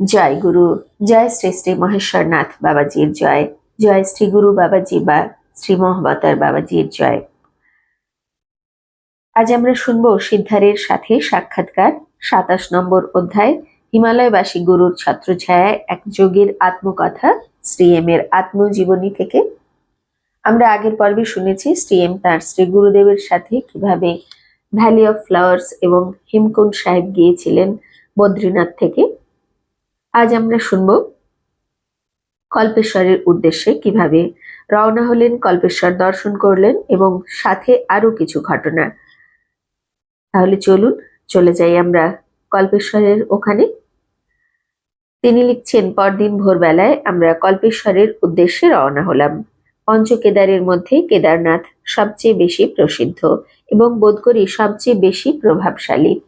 জয় গুরু, জয় শ্রী শ্রী মহেশ্বরনাথ বাবাজির জয় জয় শ্রী গুরু বাবাজি বা শ্রী মহাবতার বাবাজির জয়। আজ আমরা শুনব সিদ্ধারের সাথে সাক্ষাৎকার, সাতাশ নম্বর অধ্যায়, হিমালয়বাসী গুরুর ছত্রছায়ায় এক যোগীর আত্মকথা শ্রী এম এর আত্মজীবনী থেকে। আমরা আগের পর্বে শুনেছি শ্রী এম তার শ্রী গুরুদেবের সাথে কীভাবে ভ্যালি অফ ফ্লাওয়ার্স এবং হেমকুণ্ড সাহেব গিয়েছিলেন বদ্রীনাথ থেকে। আজ আমরা শুনব কল্পেশ্বরের উদ্দেশ্যে কীভাবে রওনা হলেন, কল্পেশ্বর দর্শন করলেন এবং সাথে আরও কিছু ঘটনা। তাহলে চলুন, চলে যাই আমরা কল্পেশ্বরের ওখানে। তিনি লিখছেন, পরদিন ভোরবেলায় আমরা কল্পেশ্বরের উদ্দেশ্যে রওনা হলাম। পঞ্চকেদারের মধ্যে কেদারনাথ সবচেয়ে বেশি প্রসিদ্ধ এবং বোধ করি সবচেয়ে বেশি প্রভাবশালী।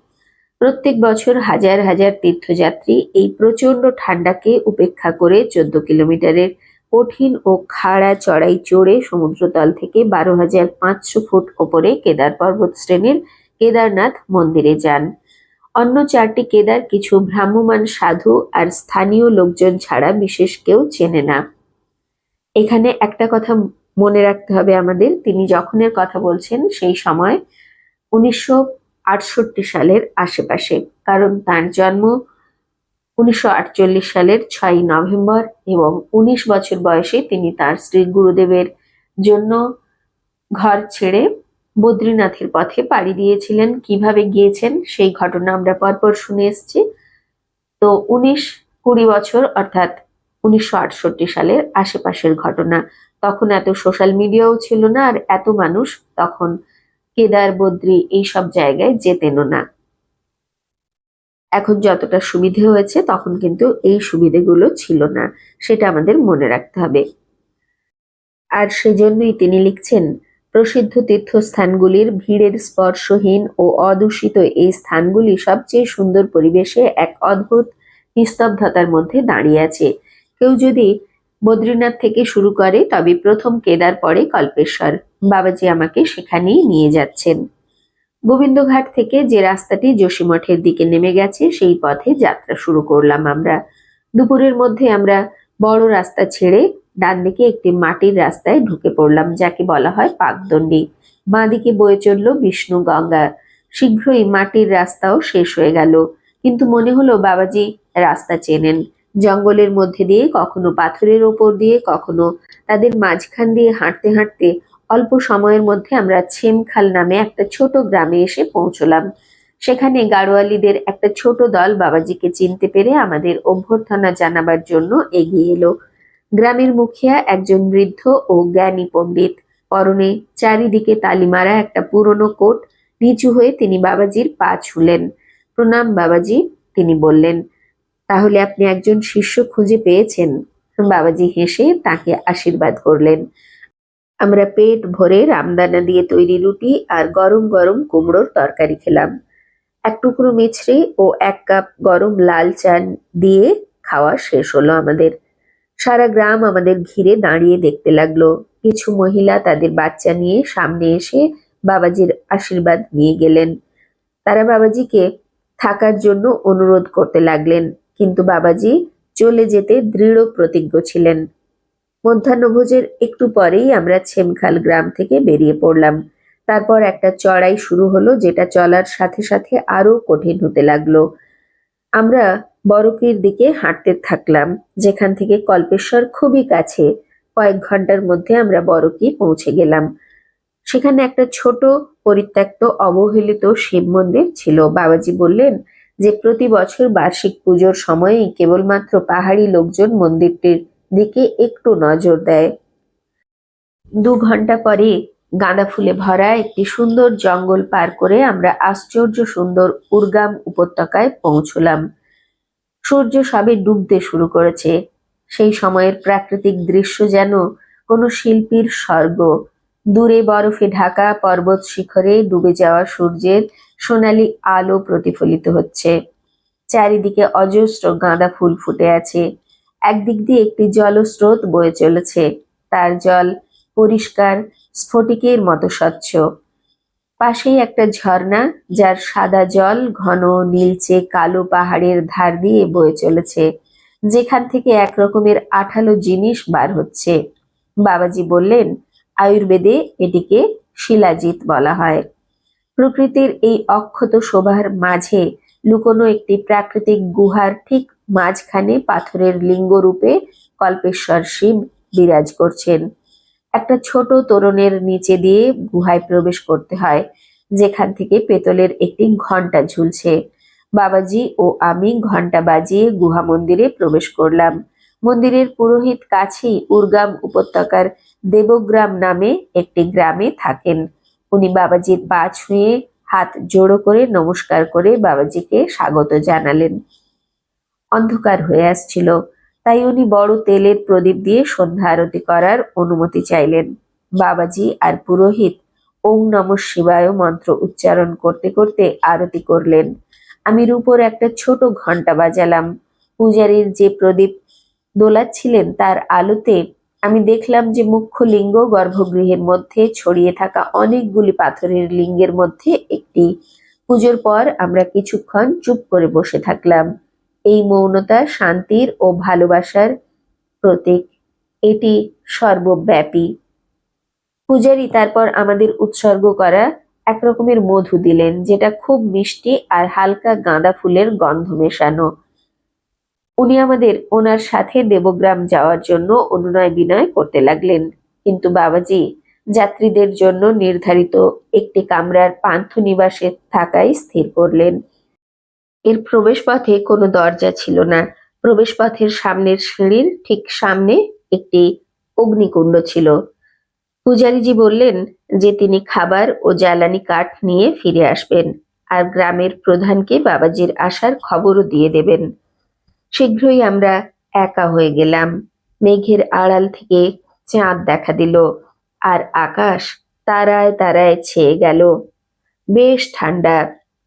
প্রত্যেক বছর হাজার হাজার তীর্থযাত্রী এই প্রচণ্ড ঠান্ডাকে উপেক্ষা করে চোদ্দ কিলোমিটারের কঠিন ও খাড়া চড়াই চড়ে সমুদ্রতল থেকে বারো হাজার পাঁচশো ফুট ওপরে কেদার পর্বত শ্রেণির কেদারনাথ মন্দিরে যান। অন্য চারটি কেদার কিছু ভ্রাম্যমান সাধু আর স্থানীয় লোকজন ছাড়া বিশেষ কেউ চেনে না। এখানে একটা কথা মনে রাখতে হবে আমাদের, তিনি যখনের কথা বলছেন সেই সময় উনিশশো আটষট্টি সালের আশেপাশে, কারণ তার জন্ম উনিশশো আটচল্লিশ সালের ছয়ই নভেম্বর এবং উনিশ বছর বয়সে তিনি তার শ্রী গুরুদেবের জন্য ঘর ছেড়ে বদ্রীনাথের পথে পাড়ি দিয়েছিলেন। কীভাবে গিয়েছেন সেই ঘটনা আমরা পরপর শুনে এসেছি। তো উনিশ কুড়ি বছর অর্থাৎ উনিশশো আটষট্টি সালের আশেপাশের ঘটনা। তখন এত সোশ্যাল মিডিয়াও ছিল না আর এত মানুষ তখন কেদার, বদ্রি এইসব জায়গায় যেতেনও না। এখন যতটা সুবিধে হয়েছে, তখন কিন্তু এই সুবিধেগুলো ছিল না, সেটা আমাদের মনে রাখতে হবে। আর সেজন্যই তিনি লিখছেন, প্রসিদ্ধ তীর্থস্থানগুলির ভিড়ের স্পর্শহীন ও অদূষিত এই স্থানগুলি সবচেয়ে সুন্দর পরিবেশে এক অদ্ভুত নিস্তব্ধতার মধ্যে দাঁড়িয়ে আছে। কেউ যদি বদ্রীনাথ থেকে শুরু করে তবে প্রথম কেদার পরে কল্পেশ্বর। বাবাজি আমাকে সেখানেই নিয়ে যাচ্ছেন। গোবিন্দঘাট থেকে যে রাস্তাটি যোশীমঠের দিকে নেমে গেছে, সেই পথে যাত্রা শুরু করলাম আমরা। দুপুরের মধ্যে আমরা বড় রাস্তা ছেড়ে ডান দিকে একটি মাটির রাস্তায় ঢুকে পড়লাম, যাকে বলা হয় পাকদণ্ডী। বাঁ দিকে বয়ে চলল বিষ্ণু গঙ্গা। শীঘ্রই মাটির রাস্তাও শেষ হয়ে গেল। কিন্তু মনে হলো বাবাজি রাস্তা চেনেন। জঙ্গলের মধ্যে দিয়ে, কখনো পাথরের ওপর দিয়ে, কখনো তাদের মাঝখান দিয়ে হাঁটতে হাঁটতে অল্প সময়ের মধ্যে আমরা ছেমখাল নামে একটা ছোট গ্রামে এসে পৌঁছলাম। সেখানে গাড়োয়ালিদের একটা ছোট দল বাবাজিকে চিনতে পেরে আমাদের অভ্যর্থনা জানাবার জন্য এগিয়ে এলো। গ্রামের মুখিয়া একজন বৃদ্ধ ও জ্ঞানী পণ্ডিত। পরনে চারিদিকে তালিমারা একটা পুরনো কোট। নিচু হয়ে তিনি বাবাজির পা ছুলেন। প্রণাম বাবাজি, তিনি বললেন তাহলে আপনি একজন শিষ্য খুঁজে পেয়েছেন। বাবাজি হেসে তাকে আশীর্বাদ করলেন। আমরা পেট ভরে রামদানা দিয়ে তৈরি রুটি আর গরম গরম কুমড়োর তরকারি খেলাম। এক টুকরো মিছরি ও এক কাপ গরম লাল চা দিয়ে খাওয়া শেষ হলো আমাদের। সারা গ্রাম আমাদের ঘিরে দাঁড়িয়ে দেখতে লাগল। কিছু মহিলা তাদের বাচ্চা নিয়ে সামনে এসে বাবাজির আশীর্বাদ নিয়ে গেলেন। তারা বাবাজিকে থাকার জন্য অনুরোধ করতে লাগলেন। কিন্তু বাবাজি চলে যেতে দৃঢ় প্রতিজ্ঞ ছিলেন। মধ্যাহ্নভোজের একটু পরেই আমরা ছেমখাল গ্রাম থেকে বেরিয়ে পড়লাম। তারপর একটা চড়াই শুরু হলো যেটা চলার সাথে সাথে আরও কঠিন হতে লাগল। আমরা বরকির দিকে হাঁটতে থাকলাম, যেখান থেকে কল্পেশ্বর খুবই কাছে, কয়েক ঘণ্টার মধ্যে আমরা বরকি পৌঁছে গেলাম। সেখানে একটা ছোট, পরিত্যক্ত, অবহেলিত শিব মন্দির ছিল। বাবাজি বললেন যে প্রতি বছর বার্ষিক পুজোর সময়েই কেবলমাত্র পাহাড়ি লোকজন মন্দিরটির দিকে একটু নজর দেয়। দু ঘণ্টা পরে গাঁদা ফুলে ভরা একটি সুন্দর জঙ্গল পার করে আমরা আশ্চর্য সুন্দর উর্গাম উপত্যকায় পৌঁছলাম। সূর্য সবে ডুবতে শুরু করেছে। সেই সময়ের প্রাকৃতিক দৃশ্য যেন কোনো শিল্পীর স্বর্গ। দূরে বরফে ঢাকা পর্বত শিখরে ডুবে যাওয়া সূর্যের সোনালি আলো প্রতিফলিত হচ্ছে। চারিদিকে অজস্র গাঁদা ফুল ফুটে আছে। একদিক দিয়ে একটি জলস্রোত বয়ে চলেছে। তার জল পরিষ্কার, স্ফটিকের মতো স্বচ্ছ। পাশেই একটা ঝর্ণা, যার সাদা জল ঘন, নীলচে, কালো পাহাড়ের ধার দিয়ে বয়ে চলেছে। যেখান থেকে এক রকমের আঠালো জিনিস বার হচ্ছে। বাবাজি বললেন, আয়ুর্বেদে এটিকে শিলাজিৎ বলা হয়। প্রকৃতির এই অক্ষত শোভার মাঝে লুকোনো একটি প্রাকৃতিক গুহার ঠিক মাঝখানে পাথরের লিঙ্গ রূপে কল্পেশ্বর শিব বিরাজ করছেন। একটা ছোট তোরণের নিচে দিয়ে গুহায় প্রবেশ করতে হয়, যেখান থেকে পেতলের একটি ঘণ্টা ঝুলছে। বাবাজি ও আমি ঘণ্টা বাজিয়ে গুহা মন্দিরে প্রবেশ করলাম। মন্দিরের পুরোহিত কাছেই উর্গাম উপত্যকার দেবগ্রাম নামে একটি গ্রামে থাকেন। উনি বাবাজির পা ছুঁয়ে হাত জোড়ো করে নমস্কার করে বাবাজিকে স্বাগত জানালেন। অন্ধকার হয়ে আসছিল, তাই উনি বড় তেলের প্রদীপ দিয়ে সন্ধ্যা আরতি করার অনুমতি চাইলেন। বাবাজি আর পুরোহিত ওং নম শিবায় মন্ত্র উচ্চারণ করতে করতে আরতি করলেন। আমি রূপোর একটা ছোট ঘণ্টা বাজালাম। পূজারীর যে প্রদীপ দোলাচ্ছিলেন তার আলোতে আমি দেখলাম যে মুখ্য লিঙ্গ গর্ভগৃহের মধ্যে ছড়িয়ে থাকা অনেকগুলি পাথরের লিঙ্গের মধ্যে একটি। পুজোর পর আমরা কিছুক্ষণ চুপ করে বসে থাকলাম। এই মৌনতা, শান্তির ও ভালোবাসার প্রতীক। এটি সর্বব্যাপী। পূজারী তারপর আমাদের উৎসর্গ করা একরকমের মধু দিলেন, যেটা খুব মিষ্টি আর হালকা গাঁদা ফুলের গন্ধ মেশানো। উনি আমাদের ওনার সাথে দেবগ্রাম যাওয়ার জন্য অনুনয় বিনয় করতে লাগলেন। কিন্তু বাবাজি, যাত্রীদের জন্য নির্ধারিত একটি কামরার পান্থ নিবাসে থাকায় স্থির করলেন। এর প্রবেশপথে কোনো দরজা ছিল না। প্রবেশপথের সামনের সিঁড়ির ঠিক সামনে একটি অগ্নিকুণ্ড ছিল। পূজারীজি বললেন যে তিনি খাবার ও জ্বালানি কাঠ নিয়ে ফিরে আসবেন আর গ্রামের প্রধানকে বাবাজির আসার খবরও দিয়ে দেবেন। শীঘ্রই আমরা একা হয়ে গেলাম। মেঘের আড়াল থেকে চাঁদ দেখা দিল, আর আকাশ তারায় তারায় ছেয়ে গেল। বেশ ঠান্ডা,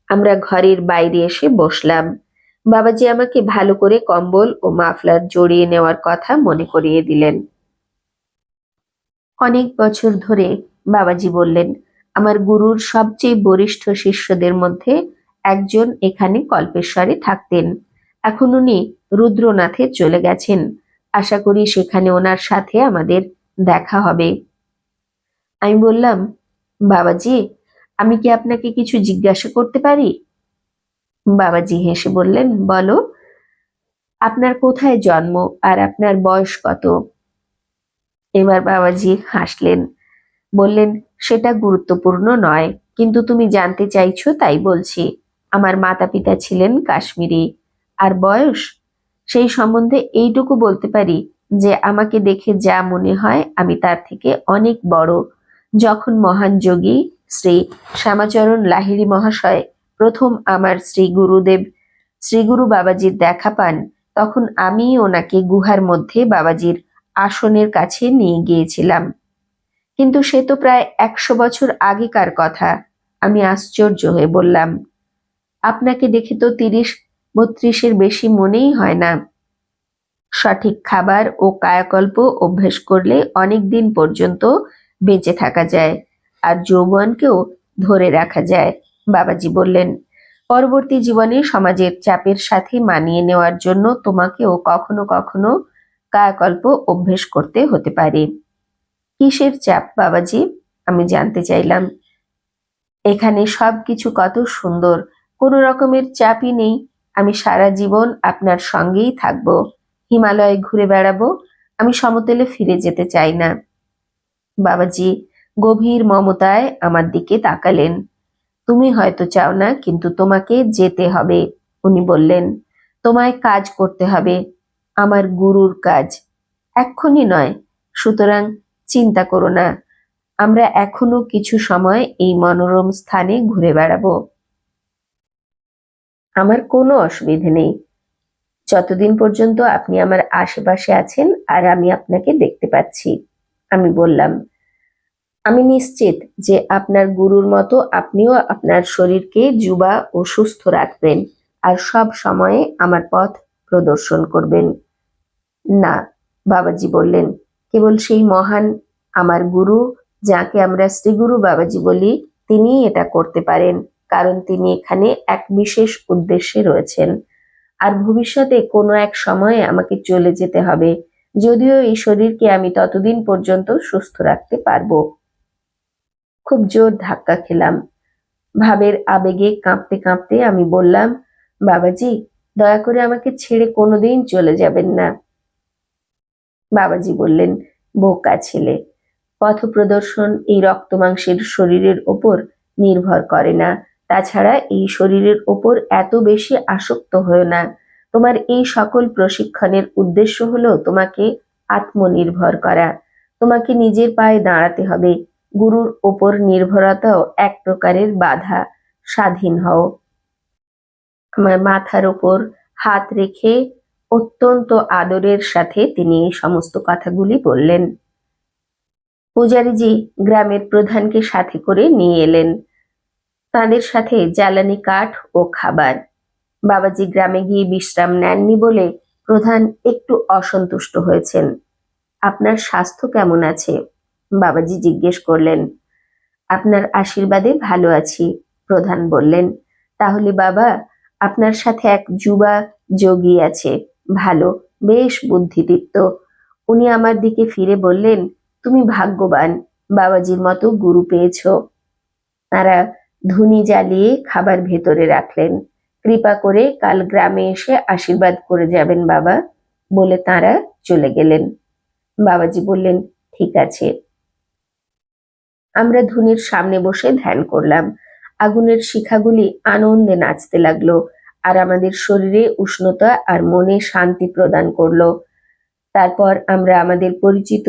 আমরা ঘরের বাইরে এসে বসলাম। বাবাজি আমাকে ভালো করে কম্বল ও মাফলার জড়িয়ে নেওয়ার কথা মনে করিয়ে দিলেন। অনেক বছর ধরে বাবাজি বললেন, আমার গুরুর সবচেয়ে বরিষ্ঠ শিষ্যদের মধ্যে একজন এখানে কল্পেশ্বরে থাকতেন। এখন উনি রুদ্রনাথে চলে গেছেন। আশা করি সেখানে ওনার সাথে আমাদের দেখা হবে। আমি বললাম, বাবাজি, আমি কি আপনাকে কিছু জিজ্ঞাসা করতে পারি? বাবাজি হেসে বললেন, বলো, আপনার কোথায় জন্ম আর আপনার বয়স কত? এবার বাবাজি হাসলেন, বললেন, সেটা গুরুত্বপূর্ণ নয়, কিন্তু তুমি জানতে চাইছো তাই বলছি। আমার মাতা পিতা ছিলেন কাশ্মীরি। আর বয়স? সেই সম্বন্ধে এইটুকু বলতে পারি যে আমাকে দেখে যা মনে হয় আমি তার থেকে অনেক বড়। যখন মহান যোগী শ্রী শ্যামাচরণ লাহিড়ী মহাশয় প্রথম আমার শ্রী গুরুদেব, শ্রী গুরু বাবাজির দেখা পান, তখন আমি ওনাকে গুহার মধ্যে বাবাজির আসনের কাছে নিয়ে গিয়েছিলাম। কিন্তু সে তো প্রায় একশো বছর আগেকার কথা। আমি আশ্চর্য হয়ে বললাম, আপনাকে দেখে তো তিরিশ বত্রিশের বেশি মনেই হয় না। সঠিক খাবার ও কায়াকল্প অভ্যেস করলে অনেক দিন পর্যন্ত বেঁচে থাকা যায় আর যৌবনকেও ধরে রাখা যায়, বাবাজি বললেন। পরবর্তী জীবনে সমাজের চাপের সাথে মানিয়ে নেওয়ার জন্য তোমাকেও কখনো কখনো কায়াকল্প অভ্যেস করতে হতে পারে। কিসের চাপ, বাবাজি? আমি জানতে চাইলাম। এখানে সবকিছু কত সুন্দর, কোনো রকমের চাপই নেই। আমি সারা জীবন আপনার সঙ্গেই থাকব। হিমালয়ে ঘুরে বেড়াবো। আমি সমতলে ফিরে যেতে চাই না। বাবাজি গভীর মমতায় আমার দিকে তাকালেন। তুমি হয়তো চাও না, কিন্তু তোমাকে যেতে হবে, উনি বললেন। তোমায় কাজ করতে হবে, আমার গুরুর কাজ। এক্ষুনি নয়, সুতরাং চিন্তা করো না। আমরা এখনও কিছু সময় এই মনোরম স্থানে ঘুরে বেড়াবো। আমার কোনো অসুবিধে নেই। যতদিন পর্যন্ত আপনি আমার আশেপাশে আছেন আর আমি আপনাকে দেখতে পাচ্ছি, আমি বললাম। আমি নিশ্চিত যে আপনার গুরুর মতো আপনিও আপনার শরীরকে যুবা ও সুস্থ রাখবেন আর সব সময়ে আমার পথ প্রদর্শন করবেন। না, বাবাজি বললেন, কেবল সেই মহান আমার গুরু, যাকে আমরা শ্রীগুরু বাবাজি বলি, তিনিই এটা করতে পারেন। কারণ তিনি এখানে এক বিশেষ উদ্দেশ্যে রয়েছেন। আর ভবিষ্যতে কোনো এক সময়ে আমাকে চলে যেতে হবে, যদিও এই শরীরকে আমি ততদিন পর্যন্ত সুস্থ রাখতে পারব। খুব জোর ধাক্কা খেলাম। ভাবের আবেগে কাঁপতে কাঁপতে আমি বললাম, বাবাজি, দয়া করে আমাকে ছেড়ে কোনোদিন চলে যাবেন না। বাবাজি বললেন, বোকা ছেলে, পথপ্রদর্শন এই রক্তমাংসের শরীরের ওপর নির্ভর করে না। তাছাড়া এই শরীরের ওপর এত বেশি আসক্ত হয়েও না। তোমার এই সকল প্রশিক্ষণের উদ্দেশ্য হলো তোমাকে আত্মনির্ভর করা। তোমাকে নিজের পায়ে দাঁড়াতে হবে। গুরুর ওপর নির্ভরতাও এক প্রকারের বাধা। স্বাধীন হও। আমার মাথার ওপর হাত রেখে অত্যন্ত আদরের সাথে তিনি এই সমস্ত কথাগুলি বললেন। পূজারীজি গ্রামের প্রধানকে সাথে করে নিয়ে এলেন। তাদের সাথে জ্বালানি কাঠ ও খাবার। বাবাজি গ্রামে গিয়ে বিশ্রাম নেননি বলে প্রধান একটু অসন্তুষ্ট হয়েছেন। আপনার স্বাস্থ্য কেমন আছে? বাবাজি জিজ্ঞেস করলেন। আপনার আশীর্বাদে ভালো আছি প্রধান বললেন। তাহলে বাবা, আপনার সাথে এক যুবা যোগী আছে, ভালো, বেশ বুদ্ধিদীপ্ত। উনি আমার দিকে ফিরে বললেন, তুমি ভাগ্যবান, বাবাজির মতো গুরু পেয়েছ। তারা ধুনি জ্বালিয়ে খাবার ভেতরে রাখলেন। কৃপা করে কাল গ্রামে এসে আশীর্বাদ করে যাবেন বাবা বলে তারা চলে গেলেন। বাবাজি বললেন, ঠিক আছে। আমরা ধুনির সামনে বসে ধ্যান করলাম। আগুনের শিখাগুলি আনন্দে নাচতে লাগল আর আমাদের শরীরে উষ্ণতা আর মনে শান্তি প্রদান করল। তারপর আমরা আমাদের পরিচিত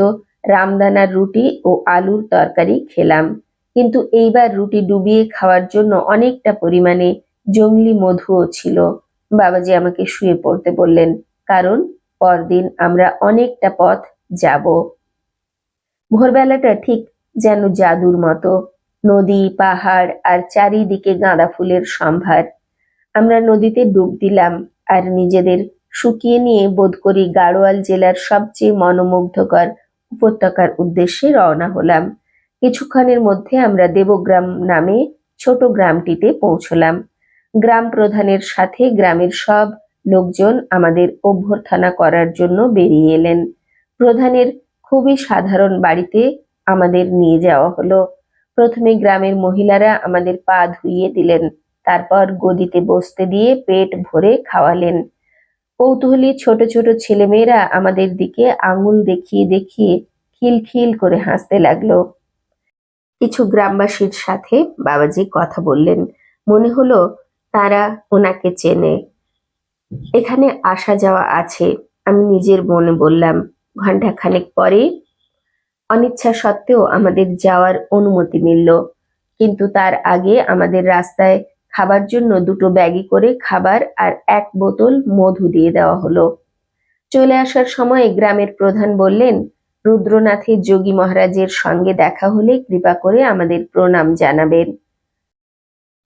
রামদানার রুটি ও আলুর তরকারি খেলাম। কিন্তু এইবার রুটি ডুবিয়ে খাওয়ার জন্য অনেকটা পরিমাণে জঙ্গলি মধুও ছিল। বাবাজি আমাকে শুয়ে পড়তে বললেন, কারণ পরদিন আমরা অনেকটা পথ যাব। ভোরবেলাটা ঠিক যেন জাদুর মতো। নদী, পাহাড় আর চারিদিকে গাঁদা ফুলের সম্ভার। আমরা নদীতে ডুব দিলাম আর নিজেদের শুকিয়ে নিয়ে বোধ করি গাড়োয়াল জেলার সবচেয়ে মনোমুগ্ধকর উপত্যকার উদ্দেশ্যে রওনা হলাম। কিছুক্ষণের মধ্যে আমরা দেবগ্রাম নামে ছোট গ্রামটিতে পৌঁছলাম। গ্রাম প্রধানের সাথে গ্রামের সব লোকজন আমাদের অভ্যর্থনা করার জন্য বেরিয়ে এলেন। প্রধানের খুবই সাধারণ বাড়িতে আমাদের নিয়ে যাওয়া হলো। প্রথমে গ্রামের মহিলারা আমাদের পা ধুইয়ে দিলেন, তারপর গদিতে বসতে দিয়ে পেট ভরে খাওয়ালেন। কৌতূহলী ছোট ছোট ছেলেমেয়েরা আমাদের দিকে আঙুল দেখিয়ে দেখিয়ে খিলখিল করে হাসতে লাগল। কিছু গ্রামবাসীর সাথে বাবাজি কথা বললেন। মনে হলো তারা ওনাকে চেনে। এখানে আসা যাওয়া আছে, আমি নিজের মনে বললাম। ঘণ্টা খানেক পরে অনিচ্ছা সত্ত্বেও আমাদের যাওয়ার অনুমতি মিলল, কিন্তু তার আগে আমাদের রাস্তায় খাবার জন্য দুটো ব্যাগে করে খাবার আর এক বোতল মধু দিয়ে দেওয়া হলো। চলে আসার সময় গ্রামের প্রধান বললেন রুদ্রনাথের যোগী মহারাজের সঙ্গে দেখা হলে কৃপা করে আমাদের প্রণাম জানাবেন।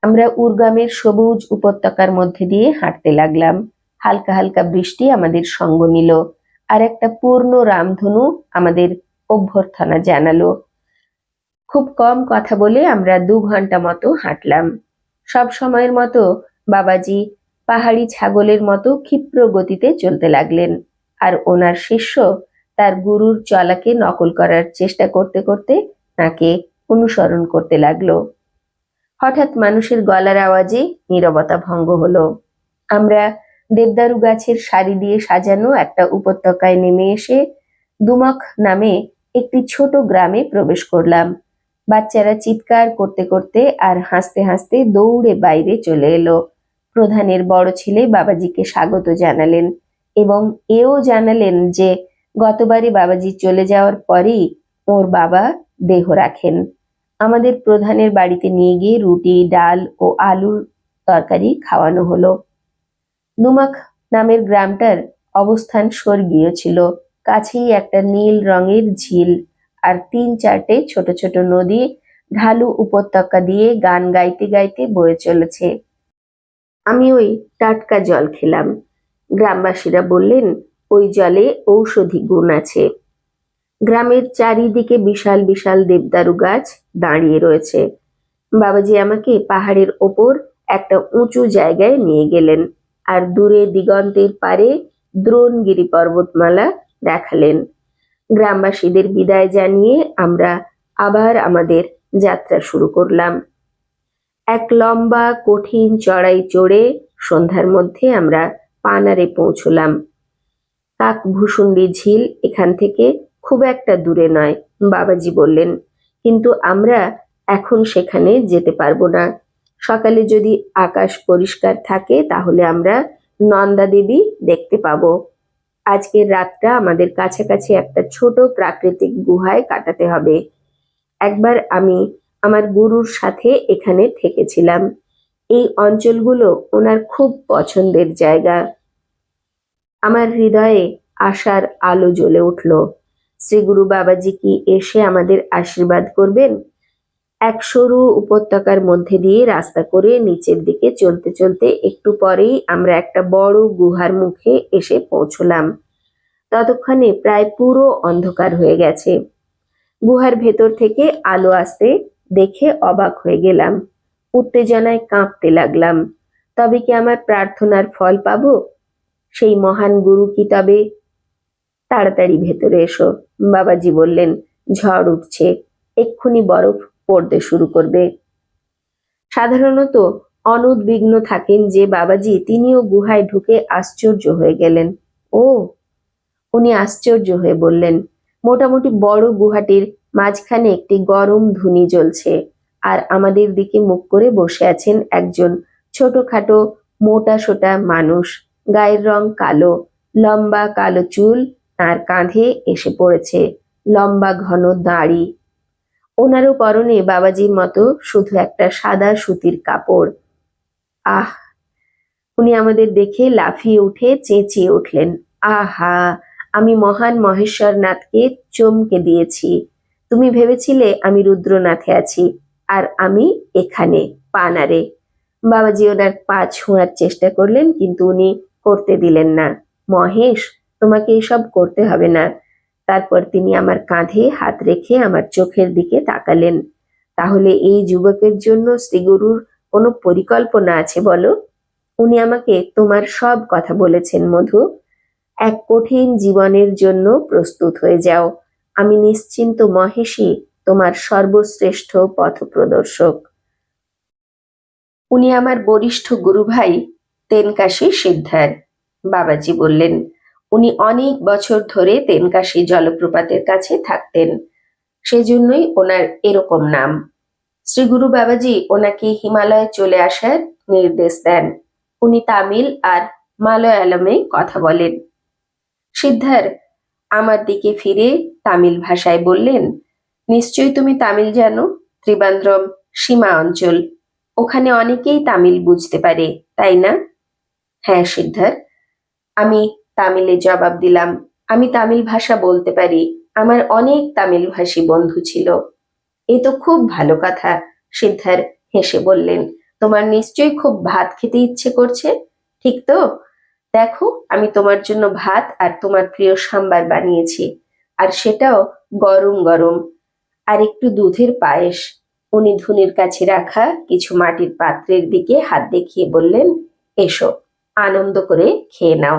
আমরা উর্গামের সবুজ উপত্যকার মধ্যে দিয়ে হাঁটতে লাগলাম। হালকা হালকা বৃষ্টি আমাদের সঙ্গ নিল। আর একটা পূর্ণ রামধনু আমাদের অভ্যর্থনা জানালো। খুব কম কথা বলে আমরা দু ঘণ্টা মতো হাঁটলাম। সব সময়ের মতো বাবাজি পাহাড়ি ছাগলের মতো ক্ষিপ্র গতিতে চলতে লাগলেন। আর ওনার শিষ্য তার গুরুর চলাকে নকল করার চেষ্টা করতে করতে তাকে অনুসরণ করতে লাগল। হঠাৎ মানুষের গলার আওয়াজে নীরবতা ভঙ্গ হলো। আমরা দেবদারু গাছের সারি দিয়ে সাজানো একটা উপত্যকায় নেমে এসে দুমক নামে একটি ছোট গ্রামে প্রবেশ করলাম। বাচ্চারা চিৎকার করতে করতে আর হাসতে হাসতে দৌড়ে বাইরে চলে এলো। প্রধানের বড় ছেলে বাবাজিকে স্বাগত জানালেন এবং এও জানালেন যে গতবারে বাবাজি চলে যাওয়ার পরেই ওর বাবা দেহ রাখেন। আমাদের প্রধানের বাড়িতে নিয়ে গিয়ে রুটি, ডাল ও আলুর তরকারি খাওয়ানো হলো। দুমাক নামের গ্রামটার অবস্থান স্বর্গীয় ছিল। কাছেই একটা নীল রঙের ঝিল আর তিন চারটে ছোট ছোট নদী ঢালু উপত্যকা দিয়ে গান গাইতে গাইতে বয়ে চলেছে। আমি ওই টাটকা জল খেলাম। গ্রামবাসীরা বললেন ওই জলে ঔষধি গুণ আছে। গ্রামের চারিদিকে বিশাল বিশাল দেবদারু গাছ দাঁড়িয়ে রয়েছে। বাবাজি আমাকে পাহাড়ের ওপর একটা উঁচু জায়গায় নিয়ে গেলেন আর দূরে দিগন্তের পারে দ্রোণগিরি পর্বতমালা দেখালেন। গ্রামবাসীদের বিদায় জানিয়ে আমরা আবার আমাদের যাত্রা শুরু করলাম। এক লম্বা, কঠিন চড়াই চড়ে সন্ধ্যার মধ্যে আমরা পানারে পৌঁছলাম। কাকভূষুণ্ডি ঝিল এখান থেকে খুব একটা দূরে নয়, বাবাজি বললেন। কিন্তু আমরা এখন সেখানে যেতে পারব না। সকালে যদি আকাশ পরিষ্কার থাকে, তাহলে আমরা নন্দা দেবী দেখতে পাবো। আজকের রাতটা আমাদের কাছাকাছি একটা ছোট প্রাকৃতিক গুহায় কাটাতে হবে। একবার আমি আমার গুরুর সাথে এখানে থেকেছিলাম। এই অঞ্চলগুলো ওনার খুব পছন্দের জায়গা। আমার হৃদয়ে আশার আলো জ্বলে উঠল। শ্রী গুরু বাবাজি কি এসে আমাদের আশীর্বাদ করবেন? এক সরু উপত্যকার মধ্যে দিয়ে রাস্তা করে নিচের দিকে চলতে চলতে একটু পরেই আমরা একটা বড় গুহার মুখে এসে পৌঁছলাম। ততক্ষণে প্রায় পুরো অন্ধকার হয়ে গেছে। গুহার ভেতর থেকে আলো আসতে দেখে অবাক হয়ে গেলাম। উত্তেজনায় কাঁপতে লাগলাম। তবে কি আমার প্রার্থনার ফল পাবো? সেই মহান গুরু কিতাবে তাড়াতাড়ি ভেতরে এসো। বাবাজি বললেন, ঝড় উঠছে, এক্ষুনি বরফ পড়তে শুরু করবে। সাধারণত অনুদ্বিগ্ন থাকেন যে বাবাজি, তিনিও গুহায় ঢুকে আশ্চর্য হয়ে গেলেন। ও, উনি আশ্চর্য হয়ে বললেন, মোটামুটি বড় গুহাটির মাঝখানে একটি গরম ধুনি জ্বলছে, আর আমাদের দিকে মুখ করে বসে আছেন একজন ছোটখাটো মোটা সোটা মানুষ। গায়ের রং কালো, লম্বা কালো চুল তার কাঁধে এসে পড়েছে, লম্বা ঘন দাড়ি। ওনারও পরনে বাবাজির মতো শুধু একটা সাদা সুতির কাপড়। আহ, উনি আমাদের দেখে লাফিয়ে উঠে চেঁচিয়ে উঠলেন, আহা, আমি মহান মহেশ্বরনাথকে চমকে দিয়েছি। তুমি ভেবেছিলে আমি রুদ্রনাথে আছি, আর আমি এখানে, পানারে। বাবাজি ওনার পা ছোঁয়ার চেষ্টা করলেন, কিন্তু উনি করতে দিলেন না। মহেশ, তোমাকে এসব করতে হবে না। তারপর তিনি আমার কাঁধে হাত রেখে আমার চোখের দিকে তাকালেন। তাহলে এই যুবকের জন্য শ্রীগুরুর কোনো পরিকল্পনা আছে বলো? উনি আমাকে তোমার সব কথা বলেছেন, মধু। এক কঠিন জীবনের জন্য প্রস্তুত হয়ে যাও। আমি নিশ্চিন্ত মহেশই তোমার সর্বশ্রেষ্ঠ পথপ্রদর্শক। উনি আমার বরিষ্ঠ গুরু ভাই তেনকাশি সিদ্ধার। বাবাজি বললেন, উনি অনেক বছর ধরে তেনকাশি জলপ্রপাতের কাছে থাকতেন। সেজন্যই ওনার এরকম নাম। শ্রী গুরু বাবাজি ওনাকে হিমালয়ে চলে আসার নির্দেশ দেন। উনি তামিল আর মালয়ালমে কথা বলেন। সিদ্ধার আমার দিকে ফিরে তামিল ভাষায় বললেন, নিশ্চয়ই তুমি তামিল জানো? ত্রিবান্দ্রম সীমা অঞ্চল। ওখানে অনেকেই তামিল বুঝতে পারে, তাই না? হ্যাঁ সিদ্ধার আমি তামিলে জবাব দিলাম। আমি তামিল ভাষা বলতে পারি। আমার অনেক তামিল ভাষী বন্ধু ছিল। এ তো খুব ভালো কথা সিদ্ধার হেসে বললেন। তোমার নিশ্চয়ই খুব ভাত খেতে ইচ্ছে করছে? ঠিক তো? দেখো, আমি তোমার জন্য ভাত আর তোমার প্রিয় সাম্বার বানিয়েছি। আর সেটাও গরম গরম। আর একটু দুধের পায়েস। উনি ধুনির কাছে রাখা কিছু মাটির পাত্রের দিকে হাত দেখিয়ে বললেন, এসো। আনন্দ করে খেয়ে নাও।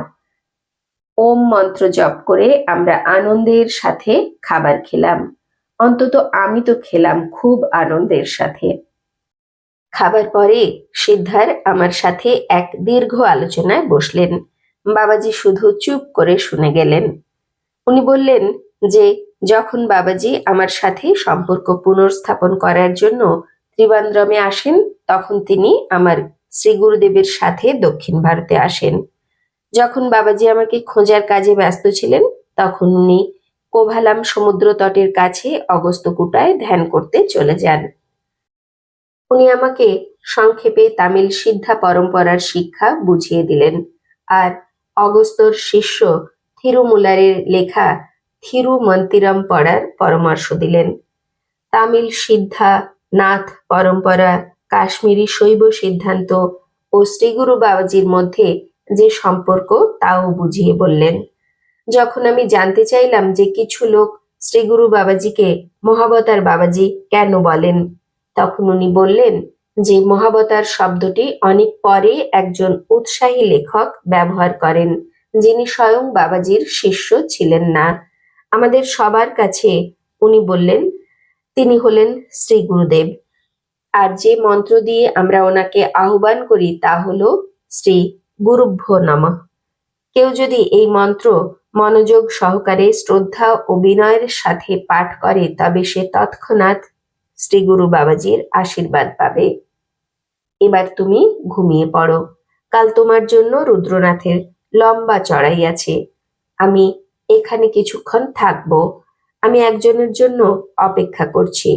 ওম মন্ত্র জপ করে আমরা আনন্দের সাথে খাবার খেলাম। অন্তত আমি তো খেলাম খুব আনন্দের সাথে। খাবার পরে সিদ্ধার আমার সাথে এক দীর্ঘ আলোচনায় বসলেন। বাবাজি শুধু চুপ করে শুনে গেলেন। উনি বললেন যে, যখন বাবাজি আমার সাথে সম্পর্ক পুনর্স্থাপন করার জন্য ত্রিবান্দ্রমে আসেন, তখন তিনি আমার শ্রী গুরুদেবের সাথে দক্ষিণ ভারতে আসেন। যখন বাবাজি আমাকে খোঁজার কাজে ব্যস্ত ছিলেন, তখন উনি কোভালাম সমুদ্র তটের কাছে অগস্তকুটায় ধ্যান করতে চলে যান। উনি আমাকে সংক্ষেপে তামিল সিদ্ধা পরম্পরার শিক্ষা বুঝিয়ে দিলেন। আর অগস্তর শিষ্য থিরুমুলারের লেখা থিরুমন্তিরম পড়ার পরামর্শ দিলেন। তামিল সিদ্ধা নাথ পরম্পরা কাশ্মীরি শৈব সিদ্ধান্ত ও শ্রীগুরু বাবাজির মধ্যে যে সম্পর্ক, তাও বুঝিয়ে বললেন, যখন আমি জানতে চাইলাম যে কিছু লোক শ্রীগুরু বাবাজিকে মহাবতার বাবাজি কেন বলেন, তখন উনি বললেন যে মহাবতার শব্দটি অনেক পরে একজন উৎসাহী লেখক ব্যবহার করেন, যিনি স্বয়ং বাবাজির শিষ্য ছিলেন না। আমাদের সবার কাছে, উনি বললেন, তিনি হলেন শ্রী গুরুদেব আর যে মন্ত্র দিয়ে আমরা ওনাকে আহ্বান করি তা হলো শ্রী গুরুভ্য নমঃ। কেউ যদি এই মন্ত্র মনোযোগ সহকারে শ্রদ্ধা ও বিনয়ের সাথে পাঠ করে, তবে সে তৎক্ষণাৎ শ্রী গুরু বাবাজির আশীর্বাদ পাবে। এবার তুমি ঘুমিয়ে পড়ো। কাল তোমার জন্য রুদ্রনাথের লম্বা চড়াই আছে। আমি এখানে কিছুক্ষণ থাকব। আমি একজনের জন্য অপেক্ষা করছি।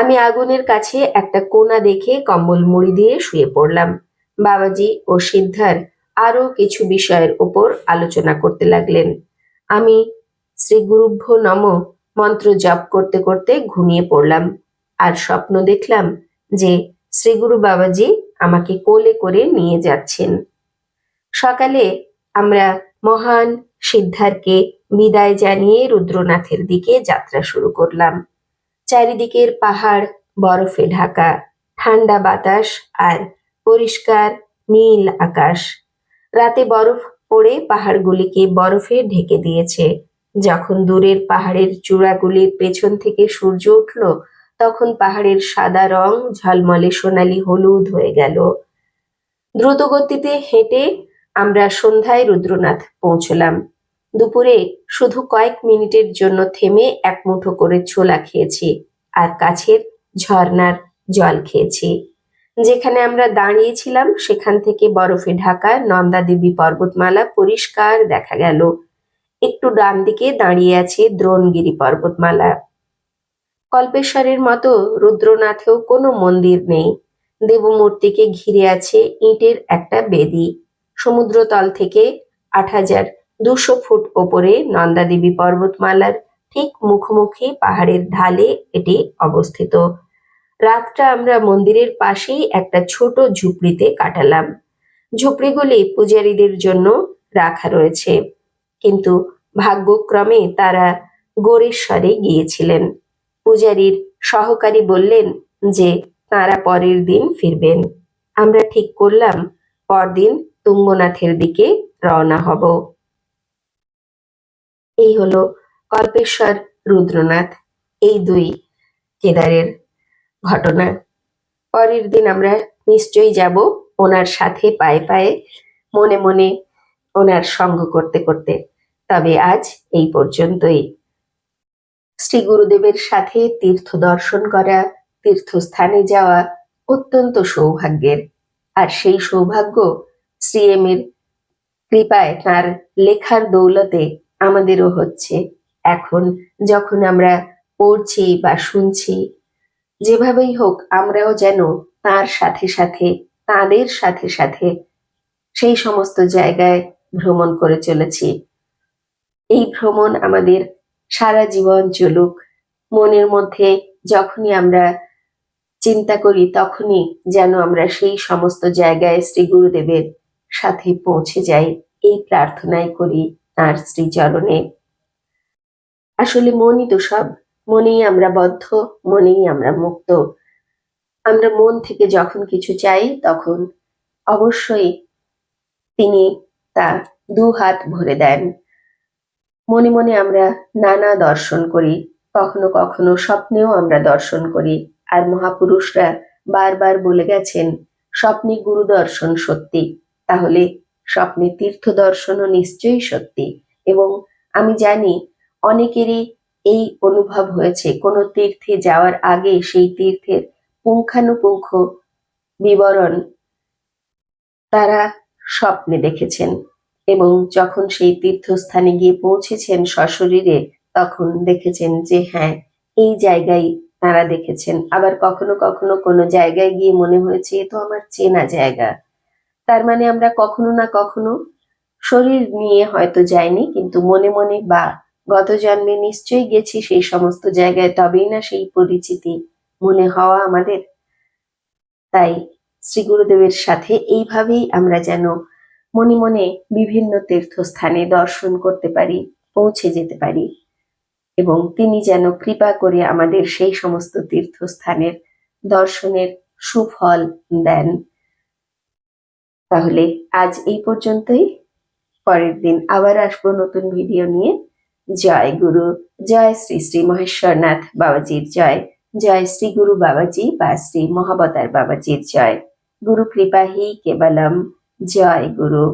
আগুনের কাছে একটা কোনা দেখে কম্বল মুড়ি দিয়ে শুয়ে পড়লাম। বাবাজি ও সিদ্ধার আরও কিছু বিষয়ের উপর আলোচনা করতে লাগলেন। আমি শ্রী গুরুভ্য নম মন্ত্র জপ করতে করতে ঘুমিয়ে পড়লাম আর স্বপ্ন দেখলাম যে শ্রীগুরু বাবাজি আমাকে কোলে করে নিয়ে যাচ্ছেন। সকালে আমরা মহান সিদ্ধারকে বিদায় জানিয়ে রুদ্রনাথের দিকে যাত্রা শুরু করলাম। চারিদিকের পাহাড়, বরফে ঢাকা, ঠান্ডা বাতাস আর পরিষ্কার নীল আকাশ। রাতে বরফ পড়ে পাহাড়গুলিকে বরফে ঢেকে দিয়েছে। যখন দূরের পাহাড়ের চূড়াগুলির পেছন থেকে সূর্য উঠল, তখন পাহাড়ের সাদা রং ঝলমলে সোনালি হলুদ হয়ে গেল। দ্রুত গতিতে হেঁটে আমরা সন্ধ্যায় রুদ্রনাথ পৌঁছলাম। দুপুরে শুধু কয়েক মিনিটের জন্য থেমে এক মুঠো করে ছোলা খেয়েছি আর কাছের ঝর্ণার জল খেয়েছি। যেখানে আমরা দাঁড়িয়েছিলাম, সেখান থেকে বরফে ঢাকা নন্দা দেবী পর্বতমালা পরিষ্কার দেখা গেল। একটু ডান দিকে দাঁড়িয়ে আছে দ্রোণগিরি পর্বতমালা। কল্পেশ্বরের মতো রুদ্রনাথেও কোনো মন্দির নেই। দেবমূর্তিকে ঘিরে আছে ইটের একটা বেদি। সমুদ্রতল থেকে আট হাজার দুশো ফুট ওপরে নন্দাদেবী পর্বতমালার ঠিক মুখোমুখি পাহাড়ের ঢালে এটি অবস্থিত। রাতটা আমরা মন্দিরের পাশেই একটা ছোট ঝুপড়িতে কাটালাম। ঝুপড়িগুলি পূজারীদের জন্য রাখা রয়েছে। কিন্তু ভাগ্যক্রমে তারা গোরেশ্বরে গিয়েছিলেন। পূজারীর সহকারী বললেন যে তারা পরের দিন ফিরবেন। আমরা ঠিক করলাম, পরদিন তুঙ্গনাথের দিকে রওনা হব। এই হলো কল্পেশ্বর রুদ্রনাথ, এই দুই কেদারের ঘটনা। পরের দিন আমরা নিশ্চয়ই যাব ওনার সাথে পায়ে পায়ে, মনে মনে ওনার সঙ্গ করতে করতে। তবে আজ এই পর্যন্তই। শ্রী গুরুদেবের সাথে তীর্থ দর্শন করা, তীর্থস্থানে যাওয়া অত্যন্ত সৌভাগ্যের। আর সেই সৌভাগ্য শ্রী এম এর কৃপায় তার লেখার দৌলতে আমাদেরও হচ্ছে। এখন যখন আমরা পড়ছি বা শুনছি, যেভাবেই হোক আমরাও যেন তার সাথে সাথে, তাদের সাথে সাথে সেই সমস্ত জায়গায় ভ্রমণ করে চলেছি। এই ভ্রমণ আমাদের সারা জীবন চলুক। মনের মধ্যে যখনই আমরা চিন্তা করি, তখনই যেন আমরা সেই সমস্ত জায়গায় শ্রী গুরুদেবের সাথে পৌঁছে যাই। এই প্রার্থনাই করি। তার শ্রীচরণে আসলে মনই তো সব, মনেই আমরা বদ্ধ, মনেই আমরা মুক্ত। আমরা মন থেকে যখন কিছু চাই, তখন অবশ্যই তিনি তা দু হাত ভরে দেন। মনে মনে আমরা নানা দর্শন করি, কখনো কখনো স্বপ্নেও আমরা দর্শন করি, আর মহাপুরুষরা বারবার বলে গেছেন, স্বপ্নে গুরু দর্শন সত্যি, তাহলে স্বপ্নে তীর্থ দর্শনও নিশ্চয়ই সত্যি। এবং আমি জানি অনেকেরই এই অনুভব হয়েছে, কোনো তীর্থে যাওয়ার আগে সেই তীর্থের পুঙ্খানুপুঙ্খ বিবরণ তারা স্বপ্নে দেখেছেন এবং যখন সেই তীর্থস্থানে গিয়ে পৌঁছেছেন সশরীরে, তখন দেখেছেন যে হ্যাঁ এই জায়গায় তারা দেখেছেন। আবার কখনো কখনো কোনো জায়গায় গিয়ে মনে হয়েছে, এ তো আমার চেনা জায়গা। তার মানে আমরা কখনো না কখনো শরীর নিয়ে হয়তো যাইনি, কিন্তু মনে মনে বা গত জন্মে নিশ্চয়ই গেছি সেই সমস্ত জায়গায়, তবেই না সেই পরিচিতি মনে হওয়া আমাদের। তাই শ্রী গুরুদেবের সাথে এইভাবেই আমরা যেন মনে মনে বিভিন্ন তীর্থস্থানে দর্শন করতে পারি, পৌঁছে যেতে পারি এবং তিনি যেন কৃপা করে আমাদের সেই সমস্ত তীর্থস্থানের দর্শনের সুফল দেন। তাহলে আজ এই পর্যন্তই। পরের দিন আবার আসব নতুন ভিডিও নিয়ে। জয় গুরু, জয় শ্রী শ্রী মহেশ্বরনাথ বাবাজির জয়। জয় শ্রী গুরু বাবাজি বা শ্রী মহাবতার বাবাজির জয়। গুরু কৃপা হি কেবলম। জয় গুরু।